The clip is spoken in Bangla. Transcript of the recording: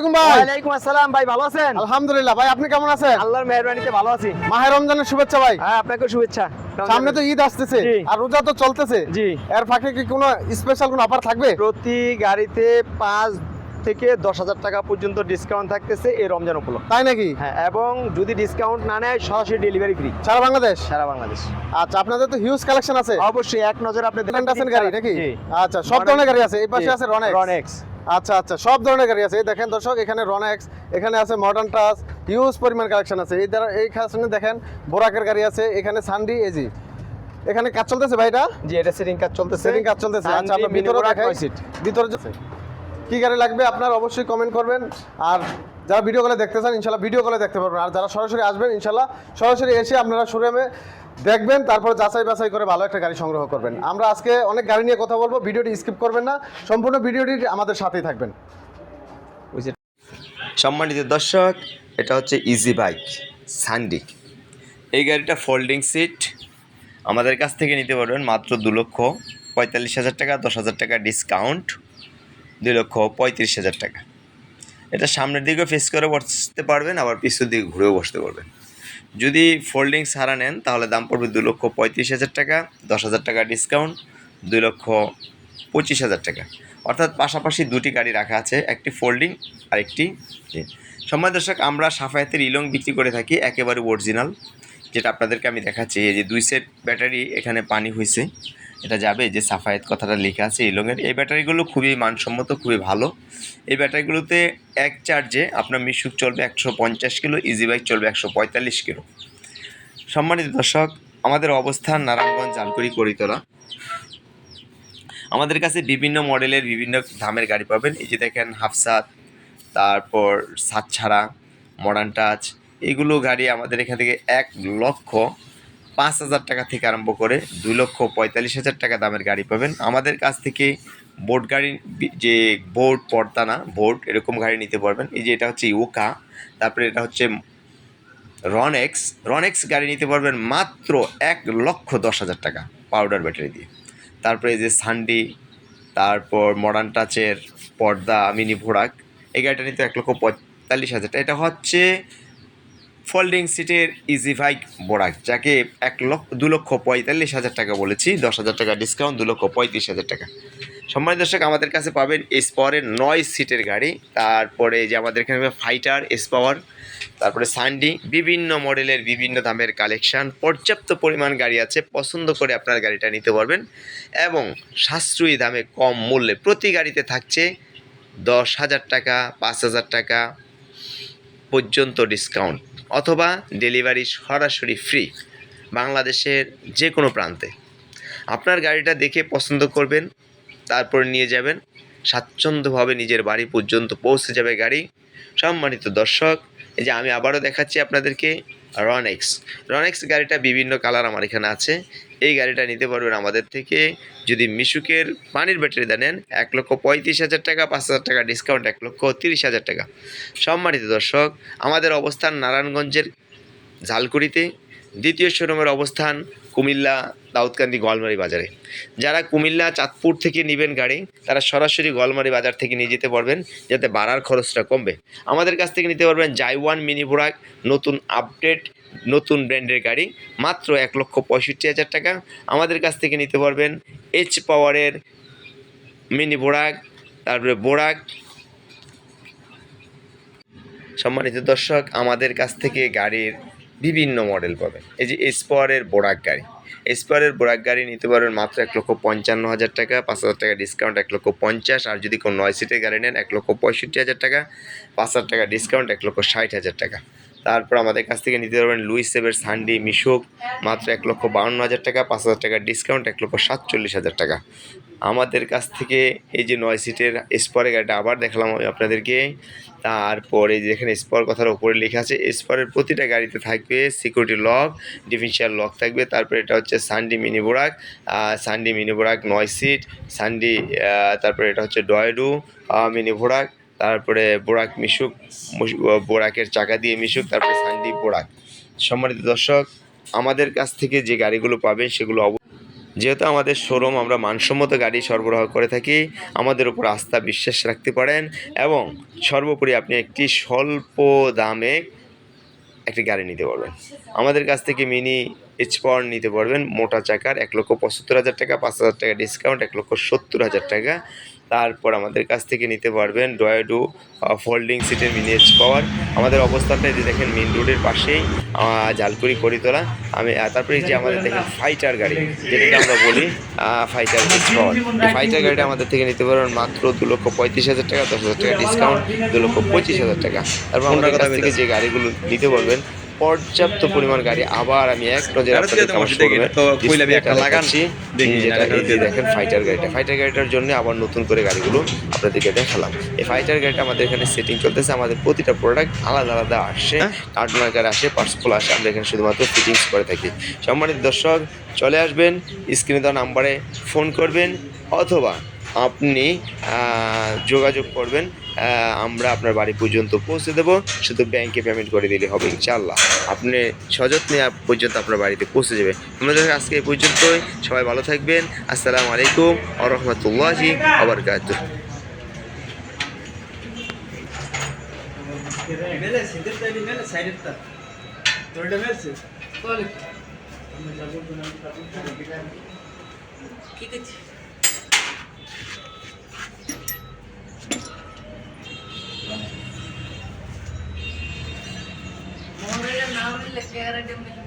আসসালামু ভাই। ওয়ালাইকুম আসসালাম ভাই ভালো আছেন? আলহামদুলিল্লাহ ভাই আপনি কেমন আছেন? আল্লাহর মেহরবানিতে ভালো আছি। মাহে রমজানের শুভেচ্ছা ভাই। হ্যাঁ আপনাকে শুভেচ্ছা। সামনে তো ঈদ আসতেছে। আর রোজা তো চলতেছে। জি। এর ফাঁকে কি কোনো স্পেশাল কোনো অফার থাকবে? প্রতি গাড়িতে পাঁচ থেকে দশ হাজার টাকা পর্যন্ত ডিসকাউন্ট থাকতেছে এই রমজান উপলক্ষে। তাই নাকি? হ্যাঁ এবং যদি ডিসকাউন্ট না নেয় সরাসরি ডেলিভারি ফ্রি সারা বাংলাদেশ? সারা বাংলাদেশ। আচ্ছা আপনাদের তো হিউজ কালেকশন আছে। অবশ্যই এক নজর আপনি গাড়ি নাকি? আচ্ছা সব ধরনের গাড়ি আছে। এই পাশে আছে রনেক্স রনেক্স আচ্ছা আচ্ছা সব ধরনের গাড়ি আছে। এই দেখেন দর্শক এখানে রনেক্স এখানে আছে মডার্ন টাস হিউজ পরিমাণ কালেকশন আছে। এই দ্বারা এই খানে দেখেন বোরাকের গাড়ি আছে এখানে সানডি এজি এখানে কাজ চলতেছে ভাইটা জি এটা সেটিং কাজ চলতেছে। সেটিং কাজ চলতেছে। আচ্ছা আপনি আমরা ভিতরে দেখাই। ভিতরে কি গাড়ি লাগবে আপনার অবশ্যই কমেন্ট করবেন। আর যারা ভিডিও কলে দেখতে চান, ইনশাল্লাহ ভিডিও কলে দেখতে পারবেন। আর যারা সরাসরি আসবেন, ইনশাল্লাহ সরাসরি এসে আপনারা শোরুমে দেখবেন, তারপর যাচাই বাছাই করে ভালো একটা গাড়ি সংগ্রহ করবেন। আমরা আজকে অনেক গাড়ি নিয়ে কথা বলব, ভিডিওটি স্কিপ করবেন না, সম্পূর্ণ ভিডিওটি আমাদের সাথেই থাকবেন। সম্মানিত দর্শক, এটা হচ্ছে ইজি বাইক সানডি এই গাড়িটা ফোল্ডিং সিট আমাদের কাছ থেকে নিতে পারবেন মাত্র দু লক্ষ পঁয়তাল্লিশ হাজার টাকা, দশ হাজার টাকা ডিসকাউন্ট দুই লক্ষ পঁয়ত্রিশ হাজার টাকা। এটা সামনের দিকেও ফেস করে বসতে পারবেন, আবার পিছনের দিকে ঘুরেও বসতে পারবেন। যদি ফোল্ডিং সারা নেন, তাহলে দাম পড়বে দু লক্ষ পঁয়ত্রিশ হাজার টাকা, দশ হাজার টাকা ডিসকাউন্ট দুই লক্ষ পঁচিশ হাজার টাকা। অর্থাৎ পাশাপাশি দুটি গাড়ি রাখা আছে, একটি ফোল্ডিং আর একটি সময় দর্শক, আমরা সাফায়াতের ইলং বিক্রি করে থাকি, একেবারে অরিজিনাল যেটা আপনাদেরকে আমি দেখাচ্ছি। এই যে দুই সেট ব্যাটারি এখানে পানি হয়েছে এটা যাবে, যে সাফায়েত কথাটা লেখা আছে এই ইলংয়ের এই ব্যাটারিগুলো খুবই মানসম্মত, খুবই ভালো। এই ব্যাটারিগুলোতে এক চার্জে আপনার মিশুক চলবে একশো পঞ্চাশ কিলো, ইজি বাইক চলবে একশো পঁয়তাল্লিশ কিলো। সম্মানিত দর্শক, আমাদের অবস্থান নারায়ণগঞ্জ জালকুড়ি করিতলা। আমাদের কাছে বিভিন্ন মডেলের বিভিন্ন দামের গাড়ি পাবেন। এই যে দেখেন হাফসাত, তারপর সাত ছাড়া মডার্ন টাচ এগুলো গাড়ি আমাদের এখান থেকে এক লক্ষ পাঁচ হাজার টাকা থেকে আরম্ভ করে দুই লক্ষ পঁয়তাল্লিশ হাজার টাকা দামের গাড়ি পাবেন। আমাদের কাছ থেকে বোট গাড়ি, যে বোট, পর্দা না, বোট, এরকম গাড়ি নিতে পারবেন। এই যে এটা হচ্ছে ইউকা, তারপরে এটা হচ্ছে রনেক্স। রনেক্স গাড়ি নিতে পারবেন মাত্র এক লক্ষ দশ হাজার টাকা পাউডার ব্যাটারি দিয়ে। তারপরে এই যে সানডি, তারপর মডার্ন টাচের পর্দা মিনি ভোড়াক এই গাড়িটা নিতে এক লক্ষ পঁয়তাল্লিশ হাজার টাকা। এটা হচ্ছে ফোল্ডিং সিটের ইজি বাইক বোরাক যাকে এক লক্ষ, দু লক্ষ পঁয়তাল্লিশ হাজার টাকা বলেছি, দশ হাজার টাকা ডিসকাউন্ট দু লক্ষ পঁয়ত্রিশ হাজার টাকা। সম্মানিত দর্শক, আমাদের কাছে পাবেন এসপাওয়ারের নয় সিটের গাড়ি, তারপরে যে আমাদের এখানে ফাইটার এসপাওয়ার তারপরে সানডি বিভিন্ন মডেলের বিভিন্ন দামের কালেকশান পর্যাপ্ত পরিমাণ গাড়ি আছে, পছন্দ করে আপনার গাড়িটা নিতে পারবেন এবং সাশ্রয়ী দামে কম মূল্যে প্রতি গাড়িতে থাকছে দশ হাজার টাকা, পাঁচ হাজার টাকা পর্যন্ত ডিসকাউন্ট অথবা ডেলিভারি সরাসরি ফ্রি বাংলাদেশের যে কোনো প্রান্তে। আপনার গাড়িটা দেখে পছন্দ করবেন, তারপর নিয়ে যাবেন, স্বাচ্ছন্দ্যভাবে নিজের বাড়ি পর্যন্ত পৌঁছে যাবে গাড়ি। সম্মানিত দর্শক, এই যে আমি আবারও দেখাচ্ছি আপনাদেরকে রনেক্স রনেক্স গাড়িটা বিভিন্ন কালার আমার এখানে আছে। এই গাড়িটা নিতে পারবেন আমাদের থেকে যদি মিশুকের পানির ব্যাটারি দেন এক লক্ষ পঁয়ত্রিশ হাজার টাকা, পাঁচ হাজার টাকা ডিসকাউন্ট এক লক্ষ তিরিশ হাজার টাকা। সম্মানিত দর্শক, আমাদের অবস্থান নারায়ণগঞ্জের ঝালকুড়িতে। দ্বিতীয় শোরুমের অবস্থান কুমিল্লা দাউদকান্দি গোয়ালমারি বাজারে। যারা কুমিল্লা, চাঁদপুর থেকে নেবেন গাড়ি, তারা সরাসরি গলমারি বাজার থেকে নিয়ে যেতে পারবেন, যাতে বাড়ার খরচটা কমবে। আমাদের কাছ থেকে নিতে পারবেন জাইওয়ান মিনি বোরাক নতুন আপডেট, নতুন ব্র্যান্ডের গাড়ি, মাত্র এক লক্ষ পঁয়ষট্টি হাজার টাকা। আমাদের কাছ থেকে নিতে পারবেন এইচ পাওয়ারের মিনি বোরাক তারপরে বোরাক। সম্মানিত দর্শক, আমাদের কাছ থেকে গাড়ির বিভিন্ন মডেল পাবেন। এই যে স্পোয়ারের বোরাক গাড়ি। স্পোয়ারের বোরাক গাড়ি নিতে পারবেন মাত্র এক লক্ষ পঞ্চান্ন হাজার টাকা, পাঁচ হাজার টাকা ডিসকাউন্ট এক লক্ষ পঞ্চাশ, আর যদি কোনো নয় সিটের গাড়ি নেন, এক লক্ষ পঁয়ষট্টি হাজার টাকা, পাঁচ হাজার টাকা ডিসকাউন্ট এক লক্ষ ষাট হাজার টাকা। তারপর আমাদের কাছ থেকে নিতে পারবেন লুইস সেভের সানডি মিশুক, মাত্র এক লক্ষ বাউন্ন হাজার টাকা, পাঁচ হাজার টাকা ডিসকাউন্ট এক লক্ষ সাতচল্লিশ হাজার টাকা। আমাদের কাছ থেকে এই যে নয় সিটের স্পরের গাড়িটা আবার দেখালাম আমি আপনাদেরকে। তারপরে যেখানে স্পর কথার উপরে লেখা আছে স্পরের প্রতিটা গাড়িতে থাকবে সিকিউরিটি লক ডিফেন্সিয়াল লক থাকবে। তারপরে এটা হচ্ছে সানডি মিনি বোরাক সানডি মিনি বোরাক নয় সিট সানডি তারপরে এটা হচ্ছে ডয়েডু মিনি বোরাক তারপরে বোরাক মিশুক বোরাকের চাকা দিয়ে মিশুক, তারপরে সানডি বোরাক। সম্মানিত দর্শক, আমাদের কাছ থেকে যে গাড়িগুলো পাবেন সেগুলো অব- যেহেতু আমাদের শোরুম আমরা মানসম্মত গাড়ি সরবরাহ করে থাকি, আমাদের উপর আস্থা বিশ্বাস রাখতে পারেন এবং সর্বোপরি আপনি একটি স্বল্প দামে একটি গাড়ি নিতে পারবেন। আমাদের কাছ থেকে মিনি এইচ পাওয়ার নিতে পারবেন, মোটা চাকার এক লক্ষ পঁচাত্তর হাজার টাকা, পাঁচ হাজার টাকা ডিসকাউন্ট এক লক্ষ সত্তর হাজার টাকা। তারপর আমাদের কাছ থেকে নিতে পারবেন ডয়াডু ফোল্ডিং সিটের মিনি এইচ পাওয়ার আমাদের অবস্থানটা এই যে দেখেন মেন রোডের পাশেই আহ, জালকুড়ি করিতলা। আমি তারপরে যে আমাদের দেখেন ফাইটার গাড়ি যেটাকে আমরা বলি ফাইটার পাওয়ার এই ফাইটার গাড়িটা আমাদের থেকে নিতে পারবেন মাত্র দু লক্ষ পঁয়ত্রিশ হাজার টাকা দশ হাজার টাকা ডিসকাউন্ট দু লক্ষ পঁচিশ হাজার টাকা। তারপর আমাদের কাছ থেকে যে গাড়িগুলো নিতে পারবেন পর্যাপ্ত পরিমাণ গাড়ি আবার আমি এক নজরে গাড়ি দেখেন ফাইটার গাড়িটা। ফাইটার গাড়িটার জন্য আবার নতুন করে গাড়িগুলো আপনাদেরকে দেখালাম। এই ফাইটার গাড়িটা আমাদের এখানে সেটিং চলতেছে আমাদের প্রতিটা প্রোডাক্ট আলাদা আলাদা আসে কার্টুনার কার্টুন আকারে আসে পার্সফুল আসে আমরা এখানে শুধুমাত্র ফিটিংস করে থাকি। সম্মানিত দর্শক চলে আসবেন স্ক্রিনে দেওয়া নাম্বারে ফোন করবেন অথবা আপনি যোগাযোগ করবেন আমরা আপনার বাড়ি পর্যন্ত পৌঁছে দেবো। শুধু ব্যাংকে পেমেন্ট করে দিলে হবে ইনশাল্লাহ আপনি সযত্নে পর্যন্ত আপনার বাড়িতে পৌঁছে যাবে। আমাদের আজকে এই পর্যন্তই। সবাই ভালো থাকবেন। আসসালামু আলাইকুম আ রহমতুল্লাহি আবার কাজ ঠিক আছে। নাম লিখে